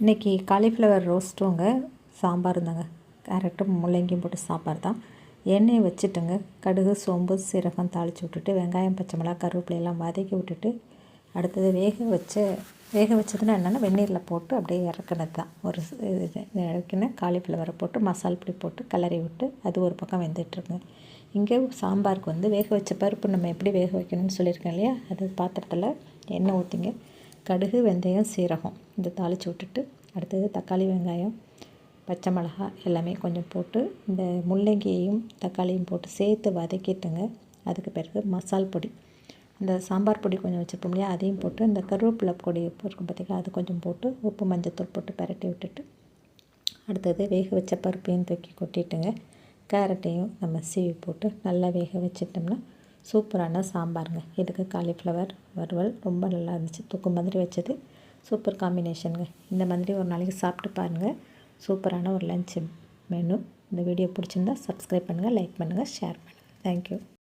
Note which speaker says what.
Speaker 1: இன்றைக்கி காலிஃப்ளவர் ரோஸ்ட்டுங்க சாம்பார் தாங்க. கேரட்டும் முள்ளங்கியும் போட்டு சாம்பார் தான். எண்ணெயை வச்சுட்டுங்க கடுகு சோம்பு சீரகம் தாளித்து விட்டுட்டு வெங்காயம் பச்சை மிளகா கருவேப்பிலையெல்லாம் வதக்கி விட்டுட்டு அடுத்தது வேக வச்ச வேக வச்சதுன்னா என்னென்னா வெந்நீரில் போட்டு அப்படியே இறக்குனது தான். ஒரு இறக்கின காலிஃப்ளவரை போட்டு மசால் பொடி போட்டு கிளறி விட்டு அது ஒரு பக்கம் வெந்துட்டுருங்க. இங்கே சாம்பாருக்கு வந்து வேக வச்ச பருப்பு நம்ம எப்படி வேக வைக்கணும்னு சொல்லியிருக்கேன் இல்லையா? அது பாத்திரத்தில் எண்ணெய் ஊற்றிங்க கடுகு வெந்தயம் சீரகம். இந்த தாளித்து விட்டுட்டு அடுத்தது தக்காளி வெங்காயம் பச்சை மிளகா எல்லாமே கொஞ்சம் போட்டு இந்த முள்ளங்கியையும் தக்காளியும் போட்டு சேர்த்து வதக்கிட்டுங்க. அதுக்கு பிறகு மசால் பொடி. இந்த சாம்பார் பொடி கொஞ்சம் வச்சுருப்போம் இல்லையா அதையும் போட்டு இந்த கருவேப்பிலை பொடி இருக்கும் பார்த்திங்களா அது கொஞ்சம் போட்டு உப்பு மஞ்சத்தூள் போட்டு பரட்டி விட்டுட்டு அடுத்தது வேக வச்ச பருப்பையும் தூக்கி கொட்டிட்டுங்க. கேரட்டையும் நம்ம சீவி போட்டு நல்லா வேக வச்சிட்டோம்னா சூப்பரான சாம்பாருங்க. இதுக்கு காலிஃப்ளவர் வறுவல் ரொம்ப நல்லா இருந்துச்சு. தொக்கு மாதிரி வச்சது. சூப்பர் காம்பினேஷனுங்க இந்த மாதிரி ஒரு நாளைக்கு சாப்பிட்டு பாருங்கள் சூப்பரான ஒரு லஞ்ச் மெனு இந்த வீடியோ பிடிச்சிருந்தா சப்ஸ்கிரைப் பண்ணுங்கள் லைக் பண்ணுங்கள் ஷேர் பண்ணுங்கள் தேங்க்யூ